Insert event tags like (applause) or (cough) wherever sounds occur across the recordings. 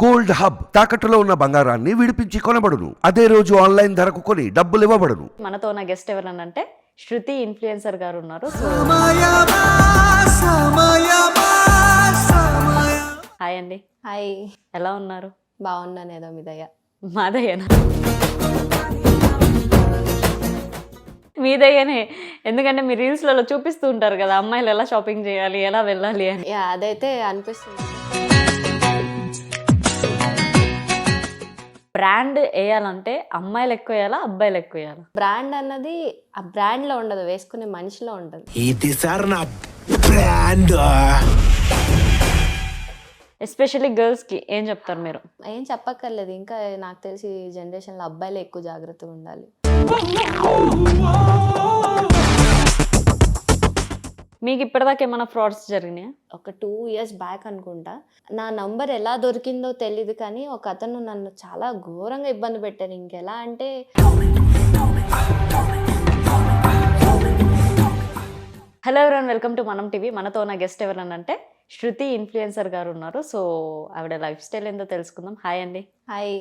Gold hub తాకట్టులో ఉన్న బంగారాన్ని విడిపించి కొనబడును. అదే రోజు ఆన్లైన్ ధరకు కొని డబ్బులు ఇవ్వబడును. మనతో ఉన్న గెస్ట్ ఎవరనంటే శృతి ఇన్ఫ్లుయెన్సర్ గారు ఉన్నారు. హాయ్ అండి. హాయ్. ఎలా ఉన్నారు? బాగున్నాను ఏదో మీ దయ మాదయ్యనా? మీదయ్యనే. ఎందుకంటే మీ రీల్స్లలో చూపిస్తూ ఉంటారు కదా అమ్మాయిలు ఎలా షాపింగ్ చేయాలి ఎలా వెళ్ళాలి అని. యా అదైతే అనిపిస్తుంది. బ్రాండ్ వేయాలంటే అమ్మాయిలు ఎక్కువ వేయాలా అబ్బాయిలు ఎక్కువ వేయాలా? బ్రాండ్ అన్నది ఆ బ్రాండ్లో ఉండదు వేసుకునే మనిషిలో ఉండదు ఇది సార్ నా బ్రాండ్. ఎస్పెషల్లీ గర్ల్స్కి ఏం చెప్తారు మీరు? ఏం చెప్పక్కర్లేదు ఇంకా నాకు తెలిసి ఈ జనరేషన్లో అబ్బాయిలు ఎక్కువ జాగ్రత్తగా ఉండాలి. మీకు ఇప్పటిదాకా ఏమైనా ఫ్రాడ్స్ జరిగినాయా? ఒక టూ ఇయర్స్ బ్యాక్ అనుకుంటా. నా నంబర్ ఎలా దొరికిందో తెలియదు కానీ ఒక అతను నన్ను చాలా ఘోరంగా ఇబ్బంది పెట్టారు. ఇంకెలా అంటే hello everyone welcome to Manam TV మనతో ఉన్న గెస్ట్ ఎవరనంటే శృతి ఇన్ఫ్లుయెన్సర్ గారు ఉన్నారు. సో ఆవిడ లైఫ్ స్టైల్ ఏందో తెలుసుకుందాం. హాయ్ అండి. హాయ్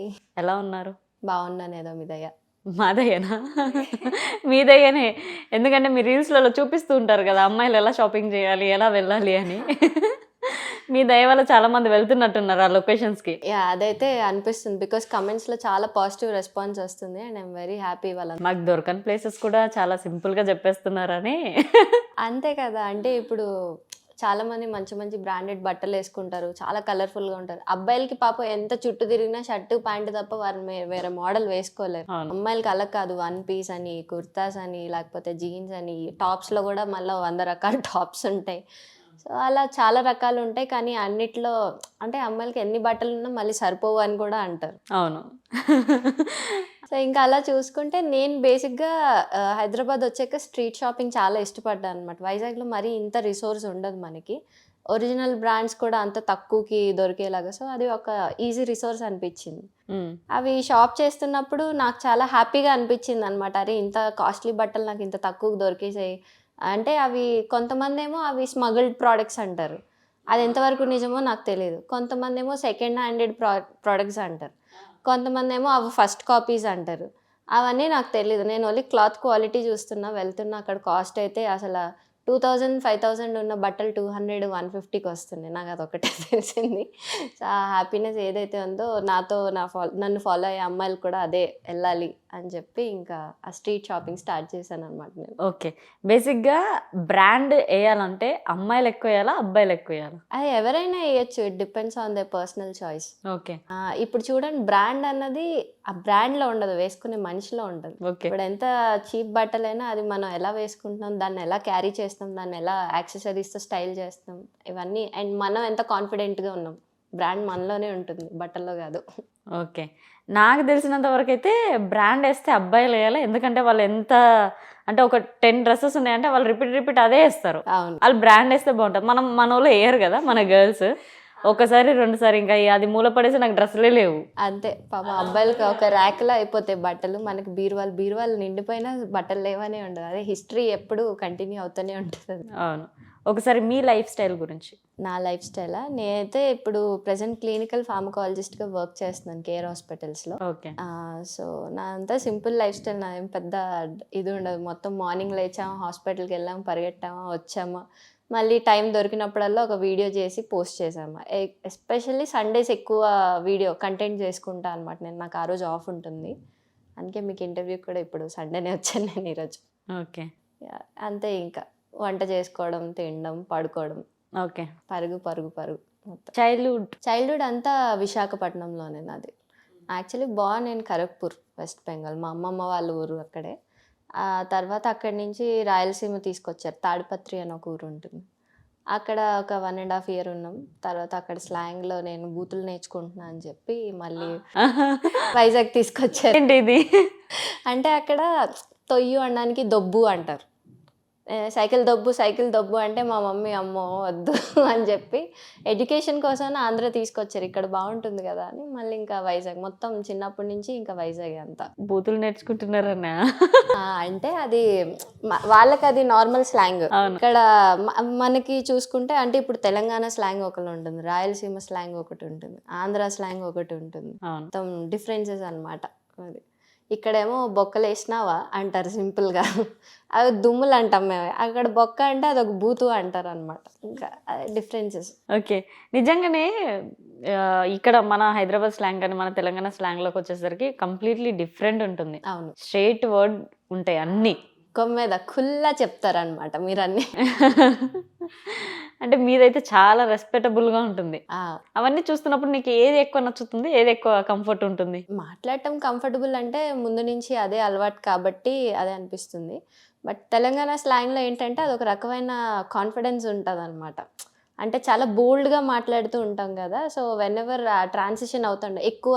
ఎలా ఉన్నారు? బాగున్నాను ఏదో మీ దయ మాదయ్యనా? మీదయ్యనే. ఎందుకంటే మీ రీల్స్లలో చూపిస్తూ ఉంటారు కదా అమ్మాయిలు ఎలా షాపింగ్ చేయాలి ఎలా వెళ్ళాలి అని. మీ దయ వల్ల చాలా మంది వెళ్తున్నట్టున్నారు ఆ లొకేషన్స్కి. యా అదైతే అనిపిస్తుంది. బికాస్ కమెంట్స్లో చాలా పాజిటివ్ రెస్పాన్స్ వస్తుంది అండ్ ఐమ్ వెరీ హ్యాపీ వాళ్ళ మాకు దొరకని ప్లేసెస్ కూడా చాలా సింపుల్గా చెప్పేస్తున్నారని. అంతే కదా అంటే ఇప్పుడు చాలా మంది మంచి మంచి బ్రాండెడ్ బట్టలు వేసుకుంటారు చాలా colourful గా ఉంటారు. అబ్బాయిలకి పాపం ఎంత చుట్టూ తిరిగినా షర్టు ప్యాంట్ తప్ప వారు వేరే మోడల్ వేసుకోలేరు. అమ్మాయిలకి అలా కాదు వన్ పీస్ అని కుర్తాస్ అని లేకపోతే జీన్స్ అని టాప్స్లో కూడా మళ్ళీ వంద రకాల (laughs) టాప్స్ ఉంటాయి. సో అలా చాలా రకాలు ఉంటాయి. కానీ అన్నిట్లో అంటే అమ్మాయిలకి ఎన్ని బట్టలు ఉన్నా మళ్ళీ సరిపోవు అని కూడా అంటారు. అవును. సో ఇంకా అలా చూసుకుంటే నేను బేసిక్గా హైదరాబాద్ వచ్చాక స్ట్రీట్ షాపింగ్ చాలా ఇష్టపడ్డాను అనమాట వైజాగ్లో మరీ ఇంత రిసోర్స్ ఉండదు మనకి. ఒరిజినల్ బ్రాండ్స్ కూడా అంత తక్కువకి దొరికేలాగా. సో అది ఒక ఈజీ రిసోర్స్ అనిపించింది. అవి షాప్ చేస్తున్నప్పుడు నాకు చాలా హ్యాపీగా అనిపించింది అనమాట అరే ఇంత కాస్ట్లీ బట్టలు నాకు ఇంత తక్కువకి దొరికేసాయి. అంటే అవి కొంతమంది ఏమో అవి స్మగుల్డ్ ప్రోడక్ట్స్ అంటారు. అది ఎంతవరకు నిజమో నాకు తెలియదు కొంతమంది ఏమో సెకండ్ హ్యాండెడ్ ప్రా ప్రోడక్ట్స్ అంటారు. కొంతమంది ఏమో అవి ఫస్ట్ కాపీస్ అంటారు. అవన్నీ నాకు తెలియదు నేను ఓన్లీ క్లాత్ క్వాలిటీ చూస్తున్నా వెళ్తున్నా అక్కడ కాస్ట్ అయితే అసలు టూ థౌజండ్ ఫైవ్ థౌజండ్ ఉన్న బట్టలు టూ హండ్రెడ్ వన్ ఫిఫ్టీకి వస్తున్నాయి. నాకు అదొకటే (laughs) తెలిసింది. సో ఆ హ్యాపీనెస్ ఏదైతే ఉందో నాతో నా ఫాలో నన్ను ఫాలో అయ్యే అమ్మాయిలు కూడా అదే వెళ్ళాలి. అని చెప్పి ఇంకా ఆ స్ట్రీట్ షాపింగ్ స్టార్ట్ చేశాను అనమాట నేను. ఓకే. బేసిక్గా బ్రాండ్ వేయాలంటే అమ్మాయిలు ఎక్కువ వేయాలా అబ్బాయిలు ఎక్కువ వేయాలా అది ఎవరైనా వేయచ్చు it depends on the personal choice. Okay. ఇప్పుడు చూడండి బ్రాండ్ అన్నది ఆ బ్రాండ్లో ఉండదు వేసుకునే మనిషిలో ఉండదు. ఓకే. ఇప్పుడు ఎంత చీప్ బట్టలైనా అది మనం ఎలా వేసుకుంటున్నాం దాన్ని ఎలా క్యారీ చేస్తాం దాన్ని ఎలా యాక్సెసరీస్తో స్టైల్ చేస్తాం ఇవన్నీ అండ్ మనం ఎంత కాన్ఫిడెంట్గా ఉన్నాం. బ్రాండ్ మనలోనే ఉంటుంది బట్టల్లో కాదు. ఓకే. నాకు తెలిసినంత వరకు అయితే బ్రాండ్ వేస్తే అబ్బాయిలు వేయాలి ఎందుకంటే వాళ్ళు ఎంత అంటే ఒక టెన్ డ్రెస్సెస్ ఉన్నాయంటే వాళ్ళు రిపీట్ రిపీట్ అదే వేస్తారు. అవును. వాళ్ళు బ్రాండ్ వేస్తే బాగుంటుంది. మనం మన వాళ్ళు వేయరు కదా మన గర్ల్స్. ఒకసారి రెండుసారి ఇంకా అది మూల పడేసి నాకు డ్రెస్సులే లేవు. అంతే పాప అబ్బాయిలకి ఒక ర్యాక్లో అయిపోతాయి బట్టలు. మనకి బీరువాలు బీరువాలు నిండిపోయినా బట్టలు లేవనే ఉండదు అదే హిస్టరీ ఎప్పుడు కంటిన్యూ అవుతూనే ఉంటుంది. అవును. ఒకసారి మీ లైఫ్ స్టైల్ గురించి. నా లైఫ్ స్టైలా? నేనైతే ఇప్పుడు ప్రజెంట్ క్లినికల్ ఫార్మకాలజిస్ట్గా వర్క్ చేస్తున్నాను కేర్ హాస్పిటల్స్లో. ఓకే. సో నా అంతా సింపుల్ లైఫ్ స్టైల్. నా ఏం పెద్ద ఇది ఉండదు. మొత్తం మార్నింగ్ లేచాము హాస్పిటల్కి వెళ్ళాము పరిగెట్టామా వచ్చామా. మళ్ళీ టైం దొరికినప్పుడల్లా ఒక వీడియో చేసి పోస్ట్ చేసాము ఎస్పెషల్లీ సండేస్ ఎక్కువ వీడియో కంటెంట్ చేసుకుంటా అనమాట నేను. నాకు ఆ రోజు ఆఫ్ ఉంటుంది. అందుకే మీకు ఇంటర్వ్యూ కూడా ఇప్పుడు సండేనే వచ్చాను నేను ఈరోజు. ఓకే. అంతే ఇంకా. వంట చేసుకోవడం తినడం పడుకోవడం. ఓకే. పరుగు పరుగు పరుగు. చైల్డ్హుడ్ చైల్డ్హుడ్ అంతా విశాఖపట్నంలోనే నాది. యాక్చువల్లీ బాగా నేను ఖరగ్పూర్ వెస్ట్ బెంగాల్ మా అమ్మమ్మ వాళ్ళ ఊరు అక్కడే. ఆ తర్వాత అక్కడి నుంచి రాయలసీమ తీసుకొచ్చారు. తాడిపత్రి అని ఒక ఊరు ఉంటుంది. అక్కడ ఒక వన్ అండ్ హాఫ్ ఇయర్ ఉన్నాం. తర్వాత అక్కడ స్లాంగ్లో నేను బూతులు నేర్చుకుంటున్నా అని చెప్పి మళ్ళీ (laughs) వైజాగ్ తీసుకొచ్చారు. ఇది అంటే అక్కడ తొయ్యు అనడానికి దొబ్బు అంటారు. సైకిల్ దొబ్బు సైకిల్ దొబ్బు అంటే మా మమ్మీ అమ్మో వద్దు (laughs) అని చెప్పి ఎడ్యుకేషన్ కోసం ఆంధ్ర తీసుకొచ్చారు. ఇక్కడ బాగుంటుంది కదా అని మళ్ళీ ఇంకా వైజాగ్. మొత్తం చిన్నప్పటి నుంచి ఇంకా వైజాగ్ అంతా. బూతులు నేర్చుకుంటున్నారన్నా? అంటే అది వాళ్ళకి అది నార్మల్ స్లాంగ్. ఇక్కడ మనకి చూసుకుంటే అంటే ఇప్పుడు తెలంగాణ స్లాంగ్ ఒకటి ఉంటుంది రాయలసీమ స్లాంగ్ ఒకటి ఉంటుంది ఆంధ్ర స్లాంగ్ ఒకటి ఉంటుంది. మొత్తం డిఫరెన్సెస్ అన్నమాట. అది. ఇక్కడేమో బొక్కలు వేసినావా అంటారు సింపుల్గా. అవి దుమ్ములు అంటాం మేము. అక్కడ బొక్క అంటే అదొక బూతు అంటారు అనమాట ఇంకా డిఫరెన్సెస్. ఓకే. నిజంగానే ఇక్కడ మన హైదరాబాద్ స్లాంగ్ కానీ మన తెలంగాణ స్లాంగ్లోకి వచ్చేసరికి కంప్లీట్లీ డిఫరెంట్ ఉంటుంది. అవును. స్ట్రేట్ వర్డ్ ఉంటాయి అన్నీ. కొమ్మేద ఖుల్లా చెప్తారనమాట మీరు అన్ని అంటే మీదైతే చాలా రెస్పెక్టబుల్గా ఉంటుంది. అవన్నీ చూస్తున్నప్పుడు నీకు ఏది ఎక్కువ నచ్చుతుంది ఏది ఎక్కువ కంఫర్ట్ ఉంటుంది? మాట్లాడటం కంఫర్టబుల్ అంటే ముందు నుంచి అదే అలవాటు కాబట్టి అదే అనిపిస్తుంది. బట్ తెలంగాణ స్లాంగ్లో ఏంటంటే అదొక రకమైన కాన్ఫిడెన్స్ ఉంటుంది అనమాట అంటే చాలా బోల్డ్గా మాట్లాడుతూ ఉంటాం కదా సో వెన్ ఎవర్ ట్రాన్సిషన్ అవుతుండే ఎక్కువ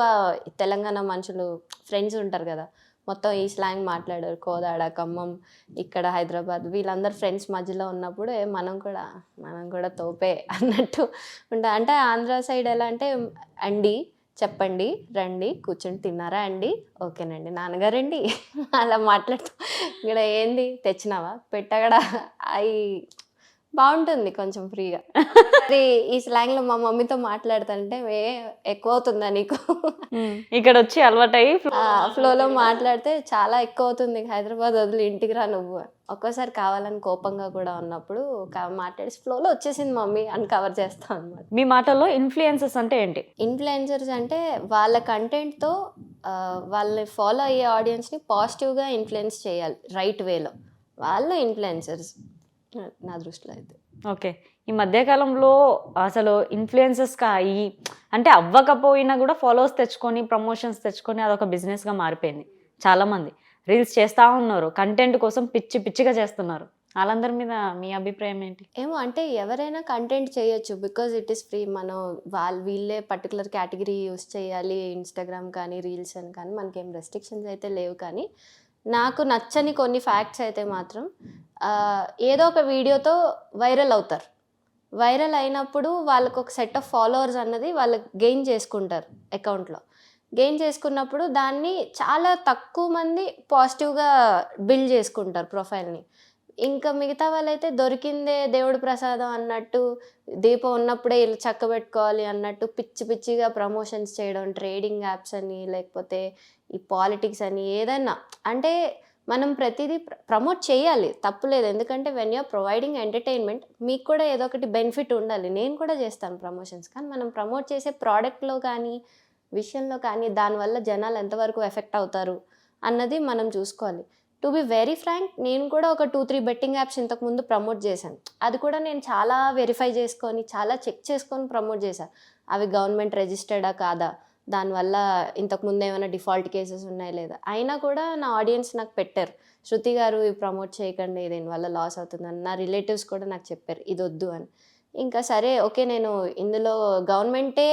తెలంగాణ మనుషులు ఫ్రెండ్స్ ఉంటారు కదా మొత్తం ఈ స్లాంగ్ మాట్లాడారు. కోదాడ ఖమ్మం ఇక్కడ హైదరాబాద్ వీళ్ళందరూ ఫ్రెండ్స్ మధ్యలో ఉన్నప్పుడు మనం కూడా మనం కూడా తోపే అన్నట్టు ఉంటా అంటే ఆంధ్ర సైడ్ ఎలా అంటే అండి చెప్పండి రండి కూర్చొని తిన్నారా అండి? ఓకేనండి. నాన్నగారండి (laughs) అలా మాట్లాడుతూ ఇక్కడ ఏంది? తెచ్చినావా? పెట్టగడా? అవి బాగుంటుంది కొంచెం ఫ్రీగా. మరి ఈ స్లాంగ్లో మా మమ్మీతో మాట్లాడుతుంటే ఏ ఎక్కువ అవుతుందా నీకు? ఇక్కడ వచ్చి అలవాటయ్యి ఫ్లోలో మాట్లాడితే చాలా ఎక్కువ అవుతుంది హైదరాబాద్ వదిలి ఇంటికి రా నువ్వు. ఒక్కోసారి కావాలని కోపంగా కూడా ఉన్నప్పుడు మాట్లాడి ఫ్లోలో వచ్చేసింది మమ్మీ అని కవర్ చేస్తాం అనమాట మీ మాటల్లో ఇన్ఫ్లుయెన్సెస్ అంటే ఏంటి? ఇన్ఫ్లుయెన్సర్స్ అంటే వాళ్ళ కంటెంట్తో వాళ్ళని ఫాలో అయ్యే ఆడియన్స్ని పాజిటివ్గా ఇన్ఫ్లుయెన్స్ చేయాలి రైట్ వేలో. వాళ్ళు ఇన్ఫ్లుయెన్సర్స్. నా దృష్టిలో అయితే. ఓకే. ఈ మధ్యకాలంలో అసలు ఇన్ఫ్లుయెన్సెస్ అయ్యి అంటే అవ్వకపోయినా కూడా ఫాలోవర్స్ తెచ్చుకొని ప్రమోషన్స్ తెచ్చుకొని అదొక బిజినెస్గా మారిపోయింది. చాలామంది. రీల్స్ చేస్తూ ఉన్నారు. కంటెంట్ కోసం పిచ్చి పిచ్చిగా చేస్తున్నారు. వాళ్ళందరి మీద మీ అభిప్రాయం ఏంటి? ఏమో అంటే ఎవరైనా కంటెంట్ చేయొచ్చు. బికాజ్ ఇట్ ఈస్ ఫ్రీ మనం వాళ్ళు వీళ్ళే పర్టికులర్ కేటగిరీ యూస్ చేయాలి. ఇన్స్టాగ్రామ్ కానీ రీల్స్ అని కానీ మనకేం రెస్ట్రిక్షన్స్ అయితే లేవు. కానీ నాకు నచ్చని కొన్ని ఫ్యాక్ట్స్ అయితే మాత్రం ఏదో ఒక వీడియోతో వైరల్ అవుతారు. వైరల్ అయినప్పుడు వాళ్ళకు ఒక సెట్ ఆఫ్ ఫాలోవర్స్ అన్నది వాళ్ళు గెయిన్ చేసుకుంటారు అకౌంట్లో గెయిన్ చేసుకున్నప్పుడు దాన్ని చాలా తక్కువ మంది పాజిటివ్గా బిల్డ్ చేసుకుంటారు ప్రొఫైల్ని ఇంకా మిగతా వాళ్ళైతే దొరికిందే దేవుడు ప్రసాదం అన్నట్టు దీపం ఉన్నప్పుడే ఇలా చక్కబెట్టుకోవాలి అన్నట్టు పిచ్చి పిచ్చిగా ప్రమోషన్స్ చేయడం ట్రేడింగ్ యాప్స్ అని లేకపోతే ఈ పాలిటిక్స్ అని ఏదైనా అంటే మనం ప్రతిదీ ప్రమోట్ చేయాలి. తప్పులేదు ఎందుకంటే వెన్ యూఆర్ ప్రొవైడింగ్ ఎంటర్టైన్మెంట్ మీకు కూడా ఏదో ఒకటి బెనిఫిట్ ఉండాలి. నేను కూడా చేస్తాను ప్రమోషన్స్ కానీ మనం ప్రమోట్ చేసే ప్రోడక్ట్లో కానీ విషయంలో కానీ దానివల్ల జనాలు ఎంతవరకు ఎఫెక్ట్ అవుతారు అన్నది మనం చూసుకోవాలి. టు బి వెరీ ఫ్రాంక్ నేను కూడా ఒక టూ త్రీ బెట్టింగ్ యాప్స్ ఇంతకుముందు ప్రమోట్ చేశాను. అది కూడా నేను చాలా వెరిఫై చేసుకొని చాలా చెక్ చేసుకొని ప్రమోట్ చేశాను అవి గవర్నమెంట్ రిజిస్టర్డా కాదా? దానివల్ల ఇంతకుముందు ఏమైనా డిఫాల్ట్ కేసెస్ ఉన్నాయా లేదా? అయినా కూడా నా ఆడియన్స్ నాకు పెట్టారు. శృతి గారు ఇవి ప్రమోట్ చేయకండి దీనివల్ల లాస్ అవుతుందని. నా రిలేటివ్స్ కూడా నాకు చెప్పారు ఇది వద్దు అని. ఇంకా సరే ఓకే నేను ఇందులో గవర్నమెంటే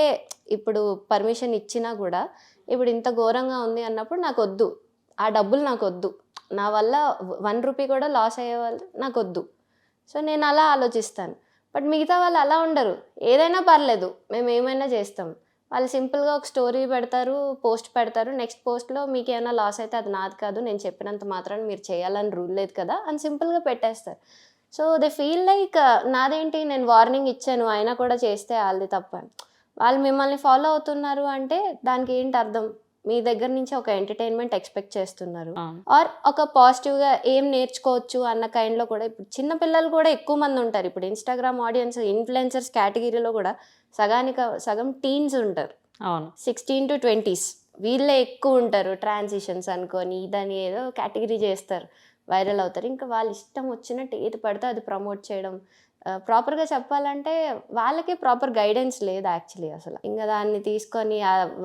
ఇప్పుడు పర్మిషన్ ఇచ్చినా కూడా ఇప్పుడు ఇంత ఘోరంగా ఉంది అన్నప్పుడు నాకు వద్దు ఆ డబ్బులు నాకు వద్దు నా వల్ల వన్ రూపీ కూడా లాస్ అయ్యే వాళ్ళు నాకు వద్దు సో నేను అలా ఆలోచిస్తాను. బట్ మిగతా వాళ్ళు అలా ఉండరు. ఏదైనా పర్లేదు. మేము ఏమైనా చేస్తాం. వాళ్ళు సింపుల్గా ఒక స్టోరీ పెడతారు పోస్ట్ పెడతారు. నెక్స్ట్ పోస్ట్లో మీకు ఏమైనా లాస్ అయితే అది నాది కాదు నేను చెప్పినంత మాత్రాన్ని మీరు చేయాలని రూల్ లేదు కదా అని సింపుల్గా పెట్టేస్తారు. సో దే ఫీల్ లైక్ నాదేంటి నేను వార్నింగ్ ఇచ్చాను అయినా కూడా చేస్తే వాళ్ళది తప్ప. వాళ్ళు మిమ్మల్ని ఫాలో అవుతున్నారు అంటే దానికి ఏంటి అర్థం? మీ దగ్గర నుంచి ఒక ఎంటర్టైన్మెంట్ ఎక్స్పెక్ట్ చేస్తున్నారు. ఆర్ ఒక పాజిటివ్గా ఏం నేర్చుకోవచ్చు అన్న కైండ్లో కూడా ఇప్పుడు చిన్న పిల్లలు కూడా ఎక్కువ మంది ఉంటారు. ఇప్పుడు ఇన్స్టాగ్రామ్ ఆడియన్స్ ఇన్ఫ్లుయెన్సర్స్ కేటగిరీలో కూడా సగానికి సగం టీన్స్ ఉంటారు. అవును. సిక్స్టీన్ టు ట్వంటీస్ వీళ్ళే ఎక్కువ ఉంటారు ట్రాన్సిషన్స్ అనుకొని దాన్ని ఏదో కేటగిరీ చేస్తారు. వైరల్ అవుతారు. ఇంకా వాళ్ళ ఇష్టం వచ్చినట్టు ఏది పడితే అది ప్రమోట్ చేయడం. ప్రాపర్గా చెప్పాలంటే వాళ్ళకి ప్రాపర్ గైడెన్స్ లేదు యాక్చువల్లీ అసలు. ఇంకా దాన్ని తీసుకొని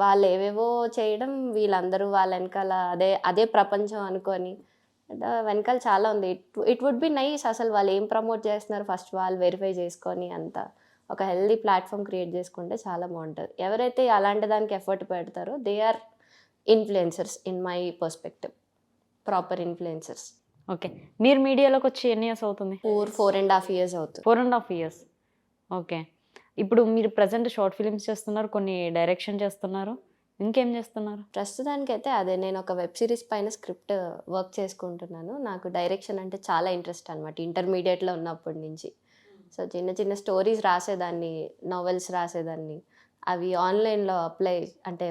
వాళ్ళు ఏవేవో చేయడం వీళ్ళందరూ వాళ్ళ వెనకాల అదే అదే ప్రపంచం అనుకొని. వెనకాల చాలా ఉంది. It it would be nice అసలు వాళ్ళు ఏం ప్రమోట్ చేస్తున్నారు ఫస్ట్ వాళ్ళు వెరిఫై చేసుకొని అంతా. ఒక హెల్దీ ప్లాట్ఫామ్ క్రియేట్ చేసుకుంటే చాలా బాగుంటుంది. ఎవరైతే అలాంటి దానికి ఎఫర్ట్ పెడతారో they are influencers in my perspective. Proper influencers. Okay. మీరు మీడియాలోకి వచ్చి ఎన్ని ఇయర్స్ అవుతుంది? Four four and half years అవుతుంది. Four and half years. Okay. ఇప్పుడు మీరు ప్రజెంట్ షార్ట్ ఫిలిమ్స్ చేస్తున్నారు కొన్ని డైరెక్షన్ చేస్తున్నారు. ఇంకేం చేస్తున్నారు? ప్రస్తుతానికి అయితే అదే నేను ఒక వెబ్ సిరీస్ పైన స్క్రిప్ట్ వర్క్ చేసుకుంటున్నాను. నాకు డైరెక్షన్ అంటే చాలా ఇంట్రెస్ట్ అనమాట ఇంటర్మీడియట్లో ఉన్నప్పటి నుంచి. సో చిన్న చిన్న స్టోరీస్ రాసేదాన్ని నావెల్స్ రాసేదాన్ని. అవి ఆన్లైన్లో అప్లై అంటే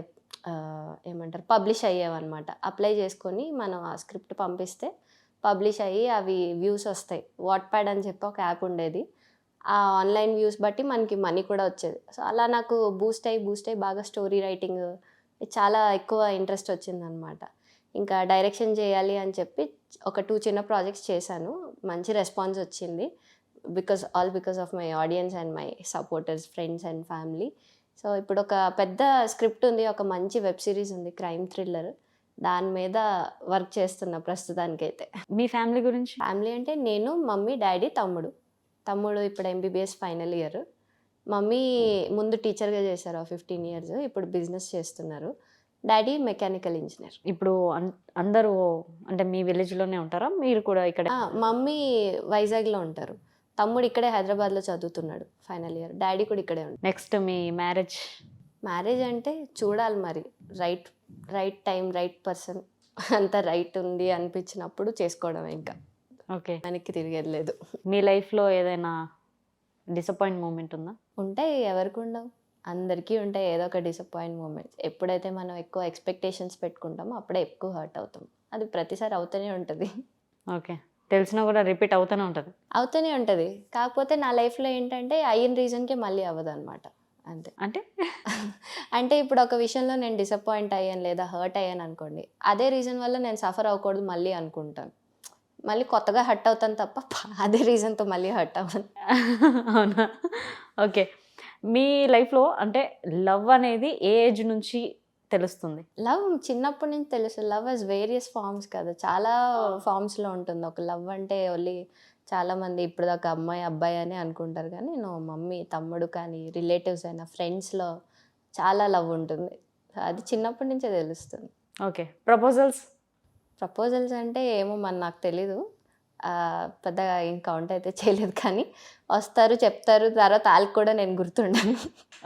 ఏమంటారు పబ్లిష్ అయ్యేవన్నమాట. అప్లై చేసుకొని మనం ఆ స్క్రిప్ట్ పంపిస్తే పబ్లిష్ అయ్యి అవి వ్యూస్ వస్తాయి. వాట్ప్యాడ్ అని చెప్పి ఒక యాప్ ఉండేది. ఆ ఆన్లైన్ వ్యూస్ బట్టి మనకి మనీ కూడా వచ్చేది. సో అలా నాకు బూస్ట్ అయ్యి బూస్ట్ అయ్యి బాగా స్టోరీ రైటింగ్ చాలా ఎక్కువ ఇంట్రెస్ట్ వచ్చిందనమాట ఇంకా డైరెక్షన్ చేయాలి అని చెప్పి ఒక టూ చిన్న ప్రాజెక్ట్స్ చేశాను. మంచి రెస్పాన్స్ వచ్చింది. Because all because of my audience and my supporters friends and family so ఇప్పుడు ఒక పెద్ద స్క్రిప్ట్ ఉంది ఒక మంచి వెబ్ సిరీస్ ఉంది క్రైమ్ థ్రిల్లర్ దాని మీద వర్క్ చేస్తున్నా ప్రస్తుతానికైతే. మీ ఫ్యామిలీ గురించి? ఫ్యామిలీ అంటే నేను మమ్మీ డాడీ తమ్ముడు. తమ్ముడు ఇప్పుడు ఎంబీబీఎస్ ఫైనల్ ఇయర్ మమ్మీ ముందు టీచర్గా చేశారు ఫిఫ్టీన్ ఇయర్స్ ఇప్పుడు బిజినెస్ చేస్తున్నారు. డాడీ మెకానికల్ ఇంజనీర్ ఇప్పుడు అందరూ అంటే మీ విలేజ్లోనే ఉంటారా? మీరు కూడా ఇక్కడ? మమ్మీ వైజాగ్లో ఉంటారు. తమ్ముడు ఇక్కడే హైదరాబాద్లో చదువుతున్నాడు ఫైనల్ ఇయర్ డాడీ కూడా ఇక్కడే ఉంటారు నెక్స్ట్ మీ మ్యారేజ్ మ్యారేజ్ అంటే చూడాలి మరి right right time right person అంత రైట్ ఉంది అనిపించినప్పుడు చేసుకోవడం ఇంకా. ఓకే వెనక్కి తిరిగేది లేదు. మీ లైఫ్లో ఏదైనా డిసప్పాయింట్ మూమెంట్ ఉందా? ఉంటాయి ఎవరికి ఉండవు. అందరికీ ఉంటాయి ఏదో ఒక డిసప్పాయింట్ మూమెంట్స్ ఎప్పుడైతే మనం ఎక్కువ ఎక్స్పెక్టేషన్స్ పెట్టుకుంటామో అప్పుడే ఎక్కువ హర్ట్ అవుతాం. అది ప్రతిసారి అవుతూనే ఉంటుంది. ఓకే తెలిసినా కూడా రిపీట్ అవుతూనే ఉంటుంది. అవుతూనే ఉంటుంది. కాకపోతే నా లైఫ్లో ఏంటంటే అయిన రీజన్కే మళ్ళీ అవ్వదు అనమాట అంతే. అంటే? (laughs) అంటే ఇప్పుడు ఒక విషయంలో నేను డిసప్పాయింట్ అయ్యాను లేదా హర్ట్ అయ్యాను అనుకోండి అదే రీజన్ వల్ల నేను సఫర్ అవ్వకూడదు మళ్ళీ అనుకుంటాను. మళ్ళీ కొత్తగా హర్ట్ అవుతాను తప్ప (laughs) అదే రీజన్తో మళ్ళీ హర్ట్ అవ్వను. అవునా? (laughs) ఓకే. మీ లైఫ్లో అంటే లవ్ అనేది ఏ ఏజ్ నుంచి తెలుస్తుంది. లవ్ చిన్నప్పటి నుంచి తెలుసు. లవ్ అస్ వేరియస్ ఫార్మ్స్ కదా. చాలా ఫార్మ్స్లో ఉంటుంది. ఒక లవ్ అంటే ఓన్లీ చాలా మంది ఇప్పుడు దాకా అమ్మాయి అబ్బాయి అని అనుకుంటారు కానీ నేను మమ్మీ తమ్ముడు కానీ రిలేటివ్స్ అయినా ఫ్రెండ్స్లో చాలా లవ్ ఉంటుంది. అది చిన్నప్పటి నుంచే తెలుస్తుంది. ఓకే. ప్రపోజల్స్? ప్రపోజల్స్ అంటే ఏమో మన నాకు తెలీదు. పెద్దగా ఏం కౌంట్ అయితే చేయలేదు కానీ వస్తారు చెప్తారు. తర్వాత వాళ్ళకి కూడా నేను గుర్తుండను.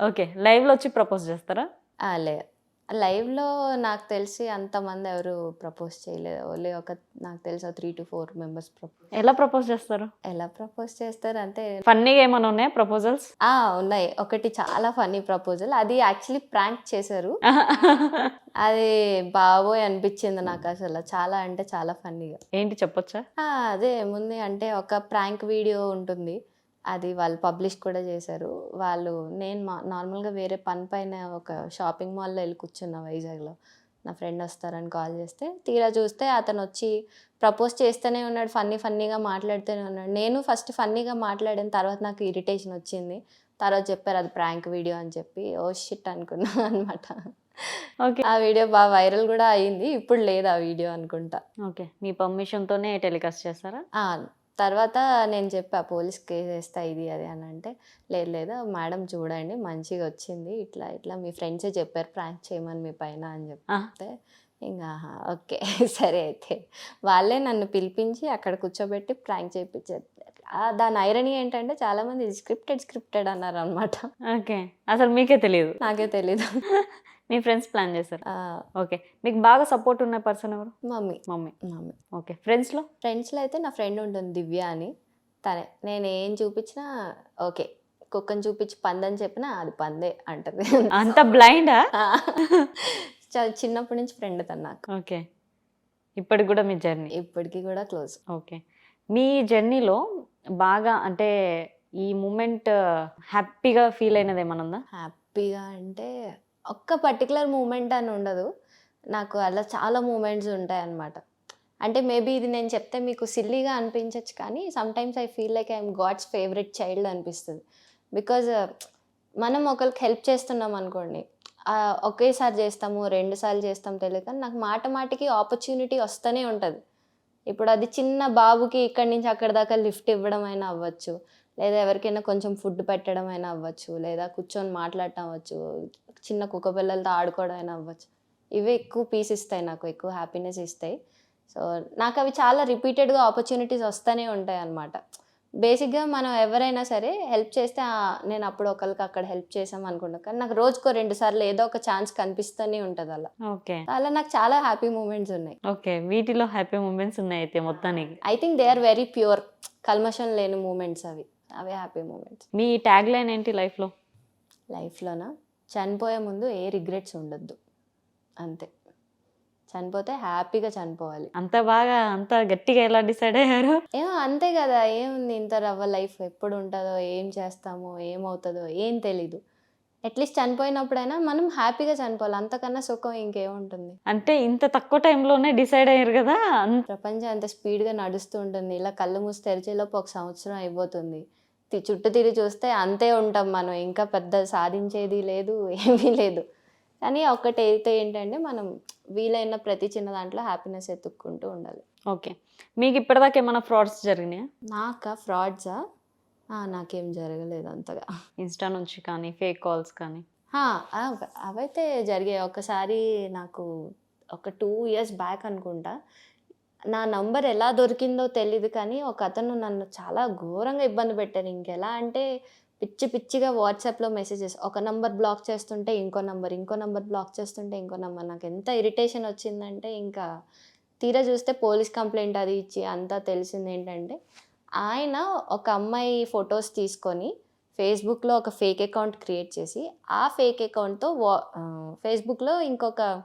ఓకే. లైవ్లో వచ్చి ప్రపోజ్ చేస్తారా? ఆ, లే లైవ్లో నాకు తెలిసి అంతమంది ఎవరు ప్రపోజ్ చేయలేదు ఓన్లీ ఒక నాకు తెలిసి three to four members propose ఎలా ప్రపోజ్ చేస్తారు? ఎలా ప్రపోజ్ చేస్తారు అంటే ఫన్నీగా ఏమైనా ఉన్నాయా ప్రపోజల్స్? ఆ ఉన్నాయి. ఒకటి చాలా ఫన్నీ ప్రపోజల్. అది యాక్చువల్లీ ప్రాంక్ చేశారు. (laughs) అది బాబోయ్ అనిపించింది నాకు అసలు. చాలా అంటే చాలా ఫన్నీగా. ఏంటి చెప్పొచ్చా? అదే ఏముంది అంటే ఒక ప్రాంక్ వీడియో ఉంటుంది. అది వాళ్ళు పబ్లిష్ కూడా చేశారు. వాళ్ళు నేను మా నార్మల్గా వేరే పని పైన ఒక షాపింగ్ మాల్లో వెళ్ళి కూర్చున్నా వైజాగ్లో. నా ఫ్రెండ్ వస్తారని కాల్ చేస్తే తీరా చూస్తే అతను వచ్చి ప్రపోజ్ చేస్తూనే ఉన్నాడు ఫన్నీ ఫన్నీగా మాట్లాడుతూనే ఉన్నాడు. నేను ఫస్ట్ ఫన్నీగా మాట్లాడిన తర్వాత నాకు ఇరిటేషన్ వచ్చింది. తర్వాత చెప్పారు అది ప్రాంక్ వీడియో అని చెప్పి. ఓ షిట్ అనుకున్నా (laughs) అనమాట ఓకే. ఆ వీడియో బాగా వైరల్ కూడా అయింది. ఇప్పుడు లేదు ఆ వీడియో అనుకుంటా. ఓకే. మీ పర్మిషన్తోనే టెలికాస్ట్ చేస్తారా? తర్వాత నేను చెప్పా పోలీస్ కేసు వేస్తా ఇది అది అని అంటే లేదు లేదు మేడం చూడండి మంచిగా వచ్చింది ఇట్లా ఇట్లా మీ ఫ్రెండ్సే చెప్పారు ప్రాంక్ చేయమని మీ పైన అని. చెప్తే ఇంకా ఓకే (laughs) సరే అయితే. వాళ్ళే నన్ను పిలిపించి అక్కడ కూర్చోబెట్టి ప్రాంక్ చేయించారు దాని ఐరనీ ఏంటంటే చాలామంది స్క్రిప్టెడ్ స్క్రిప్టెడ్ అన్నారు అనమాట ఓకే అసలు మీకే తెలియదు నాకే తెలీదు. (laughs) మీ ఫ్రెండ్స్ ప్లాన్ చేశారు? ఓకే. మీకు బాగా సపోర్ట్ ఉన్న పర్సన్ ఎవరు? మమ్మీ. మమ్మీ. మమ్మీ. ఓకే. ఫ్రెండ్స్లో ఫ్రెండ్స్లో అయితే నా ఫ్రెండ్ ఉంటుంది దివ్య అని. తనే. నేను ఏం చూపించినా ఓకే కుక్కని చూపించి పందని చెప్పినా అది పందే అంటది. అంత బ్లైండా చిన్నప్పటి నుంచి ఫ్రెండ్ తను నాకు. ఓకే. ఇప్పటికి కూడా మీ జర్నీ ఇప్పటికీ కూడా క్లోజ్ ఓకే. మీ జర్నీలో బాగా అంటే ఈ మూమెంట్ హ్యాపీగా ఫీల్ అయినది ఏమైనా ఉందా? హ్యాపీగా అంటే ఒక్క పర్టికులర్ మూమెంట్ అని ఉండదు. నాకు అలా చాలా మూమెంట్స్ ఉంటాయి అన్నమాట అంటే మేబీ ఇది నేను చెప్తే మీకు సిల్లీగా అనిపించవచ్చు కానీ sometimes I feel like I'm God's favourite child అనిపిస్తుంది. బికాజ్ మనం ఒకరికి హెల్ప్ చేస్తున్నాం అనుకోండి ఒకేసారి చేస్తాము రెండు సార్లు చేస్తాం తెలియదు కానీ నాకు మాట మాటికి ఆపర్చునిటీ వస్తూనే ఉంటుంది. ఇప్పుడు అది చిన్న బాబుకి ఇక్కడి నుంచి అక్కడి దాకా లిఫ్ట్ ఇవ్వడం అయినా అవ్వచ్చు. లేదా ఎవరికైనా కొంచెం ఫుడ్ పెట్టడం అయినా అవ్వచ్చు లేదా కూర్చొని మాట్లాడటం అవ్వచ్చు చిన్న కుక్క పిల్లలతో ఆడుకోవడం అయినా అవ్వచ్చు. ఇవే ఎక్కువ పీస్ ఇస్తాయి నాకు ఎక్కువ హ్యాపీనెస్ ఇస్తాయి. సో నాకు అవి చాలా రిపీటెడ్గా ఆపర్చునిటీస్ వస్తూనే ఉంటాయి అన్నమాట. బేసిక్గా మనం ఎవరైనా సరే హెల్ప్ చేస్తే "ఆ, నేను అప్పుడు ఒకరికి అక్కడ హెల్ప్ చేసాం అనుకుంటా. కానీ నాకు రోజుకో రెండు సార్లు ఏదో ఒక ఛాన్స్ కనిపిస్తూనే ఉంటుంది అలా. ఓకే. అలా నాకు చాలా హ్యాపీ మూమెంట్స్ ఉన్నాయి. ఓకే. వీటిలో హ్యాపీ మూమెంట్స్ ఉన్నాయి అయితే మొత్తానికి. I think they are very pure కల్మషం లేని మూమెంట్స్ అవి. అవే హ్యాపీ మూమెంట్స్. మీ ట్యాగ్ లైన్ ఏంటి లైఫ్లో? లైఫ్లోన? చనిపోయే ముందు ఏ రిగ్రెట్స్ ఉండొద్దు. అంతే. చనిపోతే హ్యాపీగా చనిపోవాలి. అంత బాగా అంత గట్టిగా ఎలా డిసైడ్ అయ్యారు? ఏమో అంతే కదా ఏముంది ఇంత రవ్వ లైఫ్ ఎప్పుడు ఉంటుందో ఏం చేస్తామో ఏమవుతుందో ఏం తెలీదు. అట్లీస్ట్ చనిపోయినప్పుడైనా మనం హ్యాపీగా చనిపోవాలి. అంతకన్నా సుఖం ఇంకేముంటుంది? అంటే ఇంత తక్కువ టైంలోనే డిసైడ్ అయ్యారు కదా? ప్రపంచం అంత స్పీడ్గా నడుస్తూ ఉంటుంది. ఇలా కళ్ళు మూసి తెరిచేలోపు ఒక సంవత్సరం అయిపోతుంది. చుట్టూ తిరిగి చూస్తే అంతే ఉంటాం మనం. ఇంకా పెద్ద సాధించేది లేదు ఏమీ లేదు. కానీ ఒక్కటైతే ఏంటంటే మనం వీలైన ప్రతి చిన్న దాంట్లో హ్యాపీనెస్ ఎత్తుక్కుంటూ ఉండాలి. ఓకే. మీకు ఇప్పటిదాకా ఏమైనా ఫ్రాడ్స్ జరిగినాయా? నాకా? ఫ్రాడ్సా? నాకేం జరగలేదు అంతగా. ఇన్స్టా నుంచి కానీ ఫేక్ కాల్స్ కానీ? అవైతే జరిగాయి. ఒకసారి నాకు ఒక టూ ఇయర్స్ బ్యాక్ అనుకుంటా నా నంబర్ ఎలా దొరికిందో తెలియదు కానీ ఒక అతను నన్ను చాలా ఘోరంగా ఇబ్బంది పెట్టారు. ఇంకెలా అంటే పిచ్చి పిచ్చిగా వాట్సాప్లో మెసేజెస్ ఒక నంబర్ బ్లాక్ చేస్తుంటే ఇంకో నంబర్ ఇంకో నంబర్ బ్లాక్ చేస్తుంటే ఇంకో నంబర్ నాకు ఎంత ఇరిటేషన్ వచ్చిందంటే ఇంకా తీరా చూస్తే పోలీస్ కంప్లైంట్ అది ఇచ్చి అంతా తెలిసింది ఏంటంటే ఆయన ఒక అమ్మాయి ఫొటోస్ తీసుకొని ఫేస్బుక్లో ఒక ఫేక్ అకౌంట్ క్రియేట్ చేసి ఆ ఫేక్ అకౌంట్తో వా ఫేస్బుక్లో ఇంకొక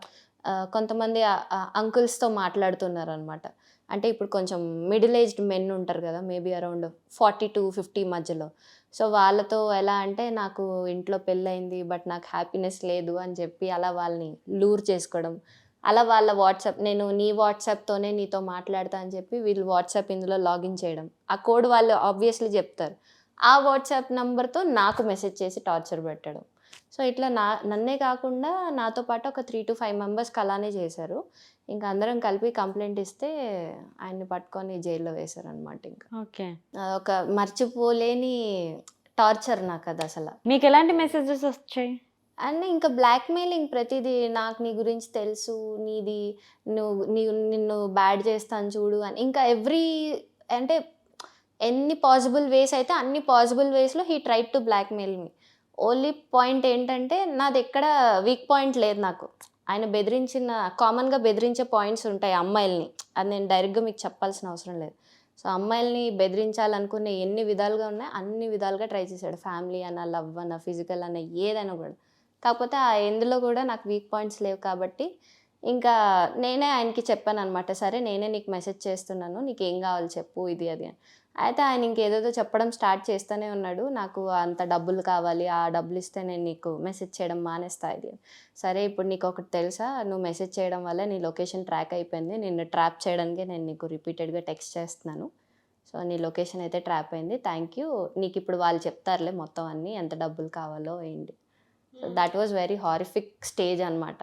కొంతమంది అంకుల్స్తో మాట్లాడుతున్నారు అనమాట అంటే ఇప్పుడు కొంచెం మిడిల్ ఏజ్డ్ మెన్ ఉంటారు కదా maybe around forty to fifty మధ్యలో. సో వాళ్ళతో ఎలా అంటే నాకు ఇంట్లో పెళ్ళయింది బట్ నాకు హ్యాపీనెస్ లేదు అని చెప్పి అలా వాళ్ళని లూర్ చేసుకోవడం అలా వాళ్ళ వాట్సాప్ నేను నీ వాట్సాప్తోనే నీతో మాట్లాడతా అని చెప్పి వీళ్ళు వాట్సాప్ ఇందులో లాగిన్ చేయడం. ఆ కోడ్ వాళ్ళు ఆబ్వియస్లీ చెప్తారు. ఆ వాట్సాప్ నెంబర్తో నాకు మెసేజ్ చేసి టార్చర్ పెట్టడం. సో ఇట్లా నా నన్నే కాకుండా నాతో పాటు ఒక త్రీ టు ఫైవ్ మెంబర్స్కి అలానే చేశారు. ఇంకా అందరం కలిపి కంప్లైంట్ ఇస్తే ఆయన్ని పట్టుకొని జైల్లో వేశారు అనమాట ఇంకా. ఓకే. ఒక మర్చిపోలేని టార్చర్ నాకు అది అసలు మీకు ఎలాంటి మెసేజెస్ వచ్చాయి? అండ్ ఇంకా బ్లాక్మెయిలింగ్ ప్రతిదీ నాకు నీ గురించి తెలుసు నీది నువ్వు నీ నిన్ను బ్యాడ్ చేస్తాను చూడు అని. ఇంకా ఎవ్రీ అంటే ఎన్ని పాసిబుల్ వేస్ అయితే అన్ని possible వేస్లో he try to blackmail me. Only point ఏంటంటే నాది ఎక్కడ వీక్ పాయింట్ లేదు నాకు. ఆయన బెదిరించిన కామన్గా బెదిరించే పాయింట్స్ ఉంటాయి అమ్మాయిల్ని. అది నేను డైరెక్ట్గా మీకు చెప్పాల్సిన అవసరం లేదు. సో అమ్మాయిల్ని బెదిరించాలనుకునే ఎన్ని విధాలుగా ఉన్నాయి అన్ని విధాలుగా ట్రై చేశాడు. ఫ్యామిలీ అన్న లవ్ అన్న ఫిజికల్ అన్న ఏదైనా కూడా. కాకపోతే ఆ ఎందులో కూడా నాకు వీక్ పాయింట్స్ లేవు కాబట్టి ఇంకా నేనే ఆయనకి చెప్పాను అనమాట సరే నేనే నీకు మెసేజ్ చేస్తున్నాను నీకు ఏం కావాలి చెప్పు ఇది అది అని. అయితే ఆయన ఇంకేదేదో చెప్పడం స్టార్ట్ చేస్తూనే ఉన్నాడు నాకు అంత డబ్బులు కావాలి ఆ డబ్బులు ఇస్తే నేను నీకు మెసేజ్ చేయడం మానేస్తా ఇది. అని. సరే ఇప్పుడు నీకు ఒకటి తెలుసా నువ్వు మెసేజ్ చేయడం వల్ల నీ లొకేషన్ ట్రాక్ అయిపోయింది నిన్ను ట్రాప్ చేయడానికి నేను నీకు రిపీటెడ్గా టెక్స్ట్ చేస్తున్నాను. సో నీ లొకేషన్ అయితే ట్రాప్ అయింది థ్యాంక్ యూ నీకు ఇప్పుడు వాళ్ళు చెప్తారులే మొత్తం అన్నీ ఎంత డబ్బులు కావాలో ఏంటి? That was very horrific stage అనమాట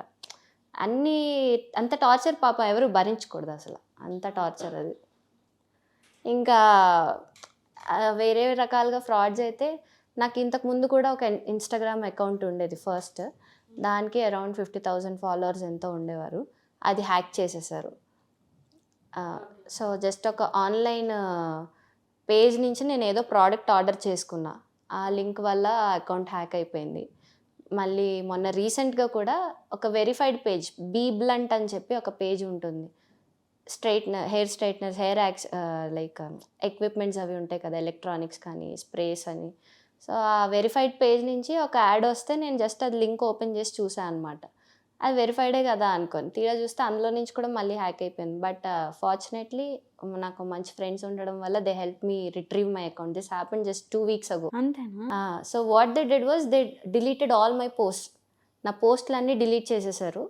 అన్నీ అంత టార్చర్ పాప ఎవరు భరించకూడదు అసలు. అంత టార్చర్ అది. ఇంకా వేరే రకాలుగా ఫ్రాడ్స్ అయితే నాకు ఇంతకు ముందు కూడా ఒక ఇన్స్టాగ్రామ్ అకౌంట్ ఉండేది ఫస్ట్ దానికి అరౌండ్ ఫిఫ్టీ థౌజండ్ ఫాలోవర్స్ ఎంతో ఉండేవారు. అది హ్యాక్ చేసేసారు. సో జస్ట్ ఒక ఆన్లైన్ పేజ్ నుంచి నేను ఏదో ప్రోడక్ట్ ఆర్డర్ చేసుకున్నా. ఆ లింక్ వల్ల అకౌంట్ హ్యాక్ అయిపోయింది. మళ్ళీ మొన్న రీసెంట్గా కూడా ఒక వెరిఫైడ్ పేజ్ బీ బ్లంట్ అని చెప్పి ఒక పేజ్ ఉంటుంది. స్ట్రైట్నర్ హెయిర్ స్ట్రైట్నర్స్ హెయిర్ యాక్స్ లైక్ ఎక్విప్మెంట్స్ అవి ఉంటాయి కదా ఎలక్ట్రానిక్స్ కానీ స్ప్రేస్ అని. సో ఆ వెరిఫైడ్ పేజ్ నుంచి ఒక యాడ్ వస్తే నేను జస్ట్ అది లింక్ ఓపెన్ చేసి చూసాను అనమాట అది వెరిఫైడే కదా అనుకోని. తీరా చూస్తే అందులో నుంచి కూడా మళ్ళీ హ్యాక్ అయిపోయింది. బట్ ఫార్చునేట్లీ నాకు మంచి ఫ్రెండ్స్ ఉండడం వల్ల they help me retrieve my account this happen just two weeks ago అంతేనా? So what they did was they deleted all my post నా పోస్ట్లన్నీ డిలీట్ చేసేసారు.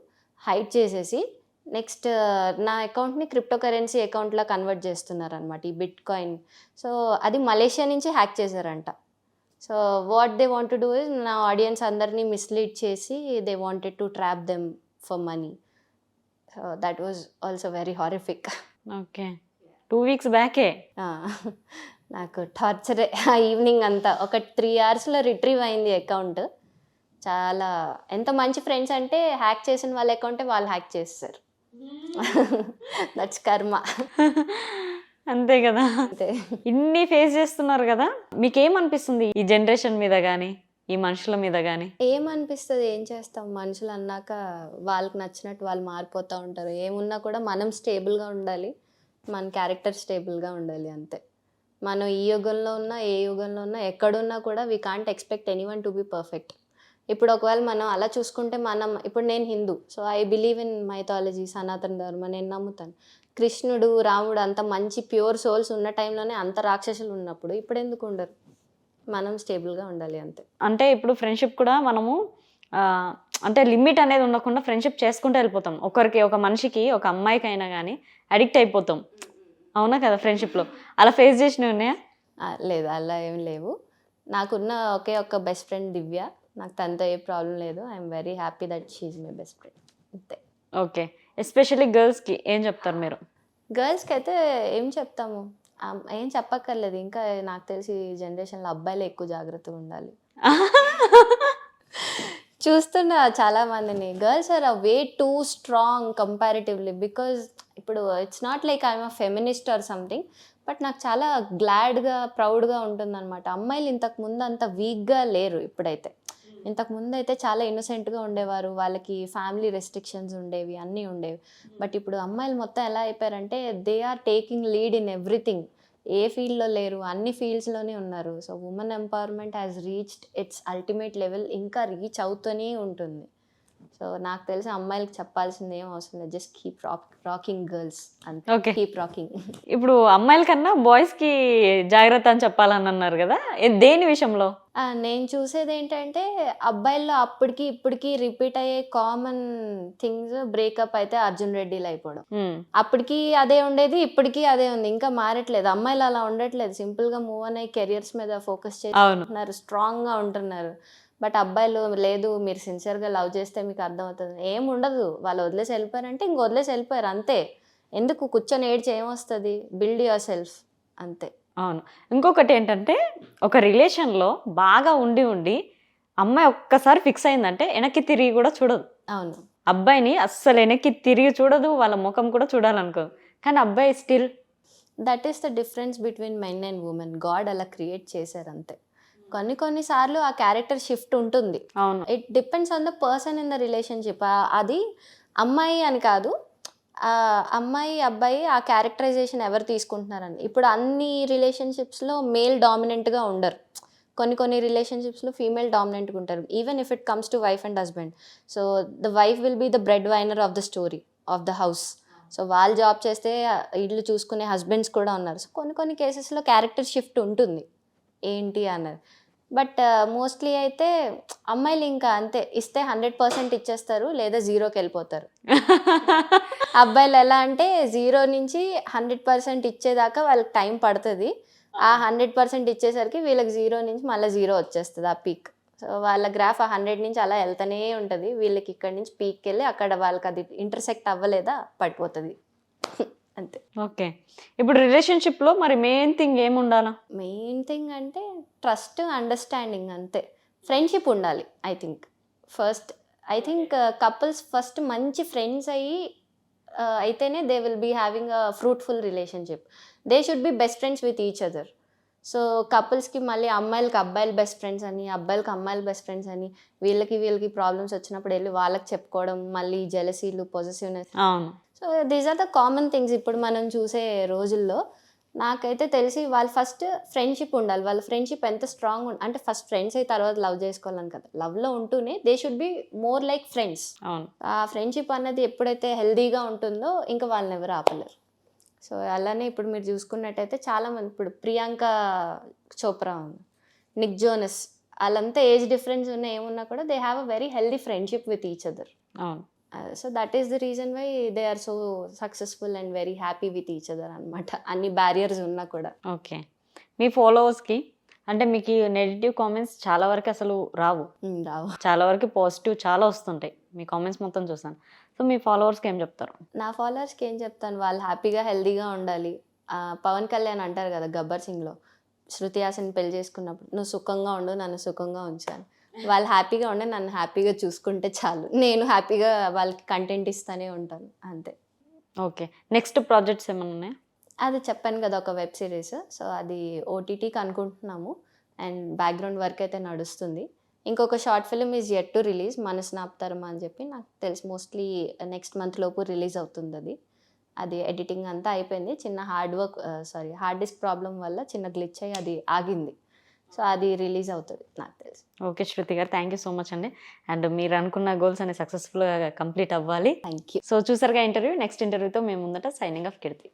హైడ్ చేసేసి నెక్స్ట్ నా అకౌంట్ని క్రిప్టో కరెన్సీ అకౌంట్లా కన్వర్ట్ చేస్తున్నారు అనమాట ఈ బిట్ కాయిన్ సో అది మలేషియా నుంచి హ్యాక్ చేశారంట. So what they want do is నా ఆడియన్స్ అందరినీ మిస్లీడ్ చేసి they wanted to trap them for money so that was also very horrific okay two weeks బ్యాకే నాకు టార్చరే ఆ ఈవినింగ్ అంతా. ఒక త్రీ అవర్స్లో రిట్రీవ్ అయింది అకౌంట్ చాలా ఎంత మంచి ఫ్రెండ్స్ అంటే హ్యాక్ చేసిన వాళ్ళ అకౌంటే వాళ్ళు హ్యాక్ చేస్తారు. (laughs) దట్స్ కర్మ (laughs) అంతే కదా. అంతే. ఇన్ని ఫేస్ చేస్తున్నారు కదా మీకేమనిపిస్తుంది ఈ జనరేషన్ మీద కానీ ఈ మనుషుల మీద కానీ ఏమనిపిస్తుంది? ఏం చేస్తాం? మనుషులు అన్నాక వాళ్ళకి నచ్చినట్టు వాళ్ళు మారిపోతూ ఉంటారు. ఏమున్నా కూడా మనం స్టేబుల్గా ఉండాలి. మన క్యారెక్టర్ స్టేబుల్గా ఉండాలి అంతే. మనం ఈ యుగంలో ఉన్నా ఏ యుగంలో ఉన్నా ఎక్కడున్నా కూడా we can't expect anyone to be perfect ఇప్పుడు ఒకవేళ మనం అలా చూసుకుంటే మనం ఇప్పుడు నేను Hindu so I believe in mythology సనాతన ధర్మ నేను నమ్ముతాను. కృష్ణుడు రాముడు అంత మంచి ప్యూర్ సోల్స్ ఉన్న టైంలోనే అంత రాక్షసులు ఉన్నప్పుడు ఇప్పుడు ఎందుకు ఉండరు? మనం స్టేబుల్గా ఉండాలి అంతే. అంటే ఇప్పుడు ఫ్రెండ్షిప్ కూడా మనము అంటే లిమిట్ అనేది ఉండకుండా ఫ్రెండ్షిప్ చేసుకుంటూ వెళ్ళిపోతాం. ఒకరికి ఒక మనిషికి ఒక అమ్మాయికి అయినా కానీ అడిక్ట్ అయిపోతాం. అవునా కదా ఫ్రెండ్షిప్లో? అలా ఫేస్ చేసినవి ఉన్నాయా? లేదు అలా ఏం లేవు. నాకున్న ఒకే ఒక్క బెస్ట్ ఫ్రెండ్ దివ్య. నాకు తనతో ఏ ప్రాబ్లం లేదు. I'm very happy that she's my best friend. అంతే. ఓకే. ఎస్పెషల్లీ గర్ల్స్కి ఏం చెప్తారు మీరు? గర్ల్స్కి అయితే ఏం చెప్తాము? ఆ, ఏం చెప్పక్కర్లేదు. ఇంకా నాకు తెలిసి జనరేషన్లో అబ్బాయిలు ఎక్కువ జాగ్రత్తగా ఉండాలి. (laughs) చూస్తున్నా చాలా మందిని. Girls are a way too strong comparatively because ఇప్పుడు it's not like I'm a feminist or something but నాకు చాలా గ్లాడ్గా ప్రౌడ్గా ఉంటుందన్నమాట. అమ్మాయిలు ఇంతకు ముందు అంత వీక్గా లేరు ఇప్పుడైతే. ఇంతకు ముందు అయితే చాలా ఇన్నోసెంట్గా ఉండేవారు. వాళ్ళకి ఫ్యామిలీ రెస్ట్రిక్షన్స్ ఉండేవి అన్నీ ఉండేవి. బట్ ఇప్పుడు అమ్మాయిలు మొత్తం ఎలా అయిపోయారంటే they are taking lead in everything ఏ ఫీల్డ్లో లేరు అన్ని ఫీల్డ్స్లోనే ఉన్నారు. So women empowerment has reached its ultimate level ఇంకా రీచ్ అవుతూనే ఉంటుంది. సో నాకు తెలిసి అమ్మాయిలకి చెప్పాల్సింది ఏం అవసరం లేదు. Just keep rock rocking girls అంతే. ఓకే కీప్ రాకింగ్ ఇప్పుడు అమ్మాయిల కన్నా బాయ్స్కి జాగ్రత్త అని చెప్పాలని అన్నారు కదా దేని విషయంలో? నేను చూసేది ఏంటంటే అబ్బాయిల్లో అప్పటికి ఇప్పటికి రిపీట్ అయ్యే కామన్ థింగ్స్ బ్రేకప్ అయితే అర్జున్ రెడ్డిలో అయిపోవడం. హ్మ్. అప్పటికి అదే ఉండేది ఇప్పటికీ అదే ఉంది. ఇంకా మారట్లేదు. అమ్మాయిలు అలా ఉండట్లేదు. సింపుల్గా మూవ్ అనే కెరియర్స్ మీద ఫోకస్ చేస్తున్నారు స్ట్రాంగ్గా ఉంటున్నారు. బట్ అబ్బాయిలు లేదు మీరు సిన్సియర్గా లవ్ చేస్తే మీకు అర్థమవుతుంది. ఏం ఉండదు. వాళ్ళు వదిలేసి వెళ్ళిపోయారంటే ఇంక వదిలేసి వెళ్ళిపోయారు. అంతే. ఎందుకు? కూర్చొని ఏడ్చి ఏమొస్తుంది? బిల్డ్ యువర్ సెల్ఫ్ అంతే. అవును. ఇంకొకటి ఏంటంటే ఒక రిలేషన్లో బాగా ఉండి ఉండి అమ్మాయి ఒక్కసారి ఫిక్స్ అయిందంటే వెనక్కి తిరిగి కూడా చూడదు. అవును. అబ్బాయిని అస్సలు వెనక్కి తిరిగి చూడదు. వాళ్ళ ముఖం కూడా చూడాలనుకోదు. కానీ అబ్బాయి still that is the difference between men and women God అలా క్రియేట్ చేశారు అంతే. కొన్ని కొన్నిసార్లు ఆ క్యారెక్టర్ షిఫ్ట్ ఉంటుంది. అవును. It depends on the person in the relationship అది అమ్మాయి అని కాదు. ఆ అమ్మాయి అబ్బాయి ఆ క్యారెక్టరైజేషన్ ఎవరు తీసుకుంటున్నారని. ఇప్పుడు అన్ని రిలేషన్షిప్స్లో మేల్ డామినెంట్గా ఉండరు. కొన్ని కొన్ని రిలేషన్షిప్స్లో ఫీమేల్ డామినెంట్గా ఉంటారు. Even if it comes to wife and husband so the wife will be the breadwinner of the story of the house so వాళ్ళు జాబ్ చేస్తే ఇల్లు చూసుకునే హస్బెండ్స్ కూడా ఉన్నారు. సో కొన్ని కొన్ని కేసెస్లో క్యారెక్టర్ షిఫ్ట్ ఉంటుంది. ఏంటి అన్నది. బట్ మోస్ట్లీ అయితే అమ్మాయిలు ఇంకా అంతే ఇస్తే హండ్రెడ్ పర్సెంట్ ఇచ్చేస్తారు లేదా జీరోకి వెళ్ళిపోతారు. అబ్బాయిలు ఎలా అంటే జీరో నుంచి హండ్రెడ్ పర్సెంట్ ఇచ్చేదాకా వాళ్ళకి టైం పడుతుంది. ఆ హండ్రెడ్ పర్సెంట్ ఇచ్చేసరికి వీళ్ళకి జీరో నుంచి మళ్ళీ జీరో వచ్చేస్తుంది ఆ పీక్. సో వాళ్ళ గ్రాఫ్ ఆ హండ్రెడ్ నుంచి అలా వెళ్తూనే ఉంటుంది. వీళ్ళకి ఇక్కడ నుంచి పీక్కి వెళ్ళి అక్కడ వాళ్ళకి అది ఇంటర్సెక్ట్ అవ్వలేదా పడిపోతుంది. అంతే. ఓకే. ఇప్పుడు రిలేషన్షిప్లో మరి మెయిన్ థింగ్ ఏమి ఉండాలా మెయిన్ థింగ్ అంటే ట్రస్ట్ అండర్స్టాండింగ్ అంతే. ఫ్రెండ్షిప్ ఉండాలి I think. First I think couples first మంచి ఫ్రెండ్స్ అయ్యి uh, అయితేనే they will be having a fruitful relationship. They should be best friends with each other. So కపుల్స్కి మళ్ళీ అమ్మాయిలకి అబ్బాయిలు బెస్ట్ ఫ్రెండ్స్ అని అబ్బాయిలకి అమ్మాయిలు బెస్ట్ ఫ్రెండ్స్ అని వీళ్ళకి వీళ్ళకి ప్రాబ్లమ్స్ వచ్చినప్పుడు వెళ్ళి వాళ్ళకి చెప్పుకోవడం మళ్ళీ జెలసీలు positiveness so these are the common things ఇప్పుడు మనం చూసే రోజుల్లో. నాకైతే తెలిసి వాళ్ళు ఫస్ట్ ఫ్రెండ్షిప్ ఉండాలి. వాళ్ళ ఫ్రెండ్షిప్ ఎంత స్ట్రాంగ్ అంటే ఫస్ట్ ఫ్రెండ్స్ అయితే తర్వాత లవ్ చేసుకోవాలని కదా. లవ్లో ఉంటూనే they should be more like friends అవును. ఆ ఫ్రెండ్షిప్ అన్నది ఎప్పుడైతే హెల్దీగా ఉంటుందో ఇంకా వాళ్ళని ఎవరు ఆపలేరు. సో అలానే ఇప్పుడు మీరు చూసుకున్నట్టయితే చాలామంది ఇప్పుడు ప్రియాంక చోప్రా ఉంది నిక్ జోనస్ వాళ్ళంతా ఏజ్ డిఫరెన్స్ ఉన్న ఏమున్నా కూడా they have a very healthy friendship with each other అవును. So that is the reason why they are so successful and very happy with each other అనమాట అన్ని బ్యారియర్స్ ఉన్నా కూడా. ఓకే మీ ఫాలోవర్స్కి అంటే మీకు నెగిటివ్ కామెంట్స్ చాలా వరకు అసలు రావు. రావు. చాలా వరకు పాజిటివ్ చాలా వస్తుంటాయి. మీ కామెంట్స్ మొత్తం చూసాను. సో మీ ఫాలోవర్స్కి ఏం చెప్తారు? నా ఫాలోవర్స్కి ఏం చెప్తాను? వాళ్ళు హ్యాపీగా హెల్దీగా ఉండాలి. పవన్ కళ్యాణ్ అంటారు కదా గబ్బర్ సింగ్లో శృతి హాసన్ పెళ్ళి చేసుకున్నప్పుడు నువ్వు సుఖంగా ఉండు నన్ను సుఖంగా ఉంచాను వాళ్ళు హ్యాపీగా ఉండి నన్ను హ్యాపీగా చూసుకుంటే చాలు. నేను హ్యాపీగా వాళ్ళకి కంటెంట్ ఇస్తానే ఉంటాను అంతే. ఓకే. నెక్స్ట్ ప్రాజెక్ట్స్ ఏమైనా ఉన్నాయా? అది చెప్పాను కదా ఒక వెబ్ సిరీస్. సో అది ఓటీటీకి అనుకుంటున్నాము. అండ్ బ్యాక్గ్రౌండ్ వర్క్ అయితే నడుస్తుంది. ఇంకొక short film is at to release మనసు నాపుతారమా అని చెప్పి నాకు తెలిసి. మోస్ట్లీ నెక్స్ట్ మంత్ లోపు రిలీజ్ అవుతుంది అది. అది ఎడిటింగ్ అంతా అయిపోయింది. చిన్న hard work sorry hard disk problem వల్ల చిన్న గ్లిచ్ అయ్యి అది ఆగింది. సో అది రిలీజ్ అవుతుంది నాకు తెలిసి. ఓకే శృతి గారు థ్యాంక్ యూ సో మచ్ అండి. అండ్ మీరు అనుకున్న గోల్స్ అనేవి సక్సెస్ఫుల్గా కంప్లీట్ అవ్వాలి. థ్యాంక్ యూ సో చూసారుగా ఇంటర్వ్యూ నెక్స్ట్ ఇంటర్వ్యూతో మేము ముందట సైనింగ్ ఆఫ్ కీర్తి